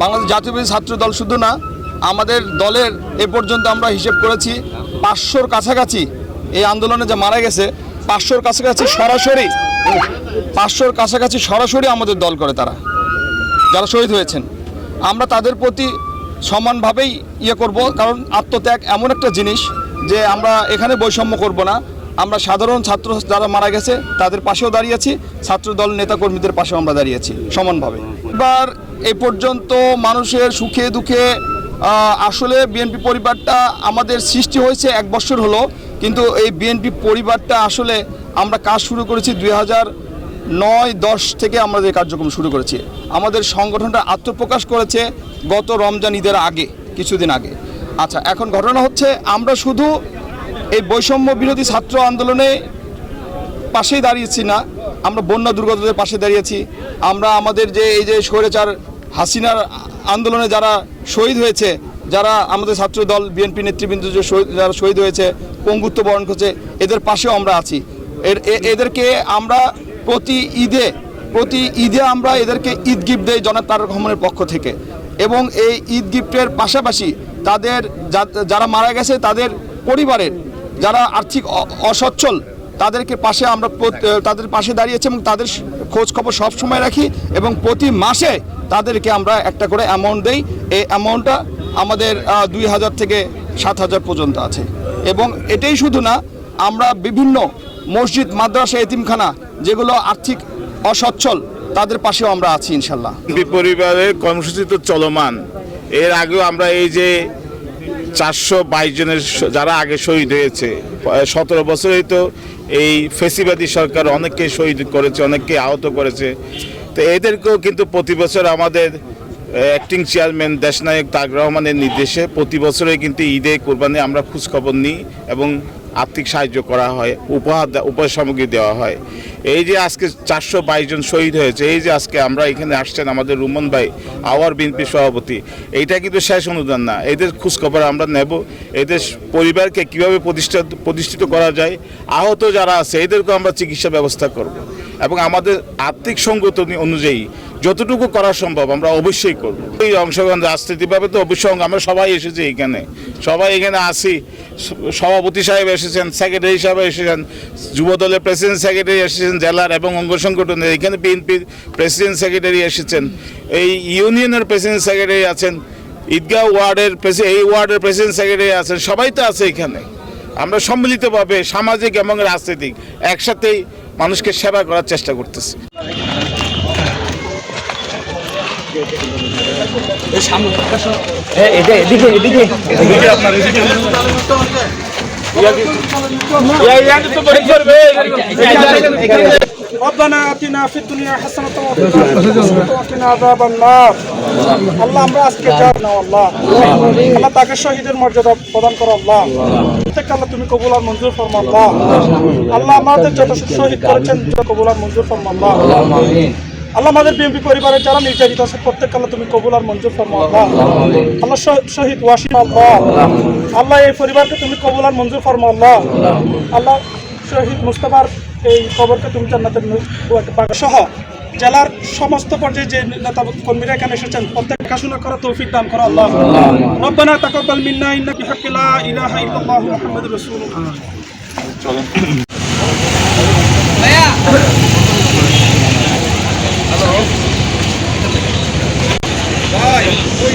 বাংলাদেশ জাতীয়বাদী ছাত্র দল শুধু না, আমাদের দলের এ পর্যন্ত আমরা হিসেব করেছি পাঁচশোর কাছাকাছি এই আন্দোলনে যে মারা গেছে, পাঁচশোর কাছাকাছি সরাসরি, পাঁচশোর কাছাকাছি সরাসরি আমাদের দল করে তারা, যারা শহীদ হয়েছেন। আমরা তাদের প্রতি সমানভাবেই ইয়ে করব, কারণ আত্মত্যাগ এমন একটা জিনিস যে আমরা এখানে বৈষম্য করব না আমরা সাধারণ ছাত্র যারা মারা গেছে, তাদের পাশেও দাঁড়িয়েছি ছাত্র দল নেতাকর্মীদের পাশেও আমরা দাঁড়িয়েছি সমানভাবে। এবার এ পর্যন্ত মানুষের সুখে দুঃখে আসলে বিএনপি পরিবারটা আমাদের সৃষ্টি হয়েছে এক বছর হলো, কিন্তু এই বিএনপি পরিবারটা আসলে আমরা কাজ শুরু করেছি দুই হাজার নয়, দশ থেকে আমাদের কার্যক্রম শুরু করেছি। আমাদের সংগঠনটা আত্মপ্রকাশ করেছে গত রমজান ঈদের আগে, কিছুদিন আগে। আচ্ছা এখন ঘটনা হচ্ছে আমরা শুধু এই বৈষম্য বিরোধী ছাত্র আন্দোলনে পাশেই দাঁড়িয়েছি না। আমরা বন্যা দুর্গতদের পাশে দাঁড়িয়েছি। আমরা আমাদের যে, এই যে স্বৈরাচার হাসিনার আন্দোলনে যারা শহীদ হয়েছে, যারা আমাদের ছাত্র দল, বিএনপি নেতৃবৃন্দ যে যারা শহীদ হয়েছে, পঙ্গুত্ব বরণ করছে, এদের পাশেও আমরা আছি। এর এদেরকে আমরা প্রতি ঈদে প্রতি ঈদে আমরা এদেরকে ঈদ গিফট দেই জনাব তারেক রহমানের পক্ষ থেকে। এবং এই ঈদ গিফটের পাশাপাশি তাদের যারা মারা গেছে, তাদের পরিবারের যারা আর্থিক অসচ্ছল, তাদেরকে পাশে আমরা তাদের পাশে দাঁড়িয়েছি এবং তাদের খোঁজ খবর সব সময় রাখি এবং প্রতি মাসে তাদেরকে আমরা একটা করে অ্যামাউন্ট দেই। এই অ্যামাউন্টটা আমাদের দুই হাজার থেকে সাত হাজার পর্যন্ত আছে। এবং এটাই শুধু না, আমরা বিভিন্ন মসজিদ, মাদ্রাসা, এতিমখানা যেগুলো আর্থিক অসচ্ছল, তাদের পাশেও আমরা আছি ইনশাল্লাহ। পরিবারের কর্মসূচি তো চলমান। এর আগেও আমরা এই যে চারশো বাইশ জনের যারা আগে শহীদ হয়েছে। সতেরো বছরেই তো এই ফেসিবাদী সরকার অনেককে শহীদ করেছে, অনেককে আহত করেছে। তো এদেরকেও কিন্তু প্রতি বছর আমাদের অ্যাক্টিং চেয়ারম্যান দেশনায়ক তাক রহমানের নির্দেশে প্রতি বছরে কিন্তু ঈদে কোরবানি আমরা খোঁজখবর নিই এবং আর্থিক সাহায্য করা হয়, উপহার উপহার সামগ্রী দেওয়া হয়। এই যে আজকে চারশো বাইশ জন শহীদ হয়েছে, এই যে আজকে আমরা এখানে আসছেন আমাদের রুমন ভাই, আওয়ার বিএনপি সভাপতি, এইটা কিন্তু শেষ অনুদান না। এদের খোঁজখবর আমরা নেব, এদের পরিবারকে কীভাবে প্রতিষ্ঠা প্রতিষ্ঠিত করা যায়, আহত যারা আছে, এদেরকেও আমরা চিকিৎসা ব্যবস্থা করব। এবং আমাদের আর্থিক সংগত অনুযায়ী যতটুকু করা সম্ভব, আমরা অবশ্যই করব। এই অংশগ্রহণ রাজনীতিভাবে তো অবশ্যই, আমরা সবাই এসেছি এখানে। সবাই এখানে আসি সভাপতি সাহেব এসেছেন সেক্রেটারি সাহেব এসেছেন যুব দলের প্রেসিডেন্ট সেক্রেটারি এসেছেন, জেলার এবং অঙ্গ সংগঠনের, এখানে বিএনপির প্রেসিডেন্ট সেক্রেটারি এসেছেন। এই ইউনিয়নের প্রেসিডেন্ট সেক্রেটারি আছেন, ঈদগাহ ওয়ার্ডের এই ওয়ার্ডের প্রেসিডেন্ট সেক্রেটারি আছেন, সবাই তো আছে এখানে। আমরা সম্মিলিতভাবে সামাজিক এবং রাজনৈতিক একসাথেই মানুষকে সেবা করার চেষ্টা করতেছি। ربنا آتنا في الدنيا حسنة وفي الآخرة حسنة وقنا عذاب النار আল্লাহ আমরা আজকে যাব না আল্লাহ আল্লাহ তাকে শহীদের মর্যাদা প্রদান করো আল্লাহ প্রত্যেক আল্লাহ তুমি কবুল আর মঞ্জুর ফরমা আল্লাহ আল্লাহ আমাদের যত শহীদ করেছেন যত কবুল আর মঞ্জুর ফরমা আল্লাহ আল্লাহ আমাদের বিএনপি পরিবারের যারা নির্যাতিত আছে প্রত্যেক আল্লাহ তুমি কবুল আর মঞ্জুর ফরমা আল্লাহ। আল্লাহ শহীদ ওয়াসিম আল্লাহ। আল্লাহ এই পরিবারকে তুমি কবুল আর মঞ্জুর ফরমা আল্লাহ। আল্লাহ শহীদ মুস্তফার এই খবরকে তুমি জান্নাতের সহ জেলার সমস্ত পর্যায়ে যে নেতা কর্মীরা এখানে এসেছেন প্রত্যেক দেখাশোনা করা তৌফিক দান করো, আল্লাহ। রব্বানা তাকাব্বাল মিন্না ইন্নাকা বিহাক্কি লা ইলাহা ইল্লাল্লাহু মুহাম্মাদুর রাসূলুল্লাহ। চলেন। ওই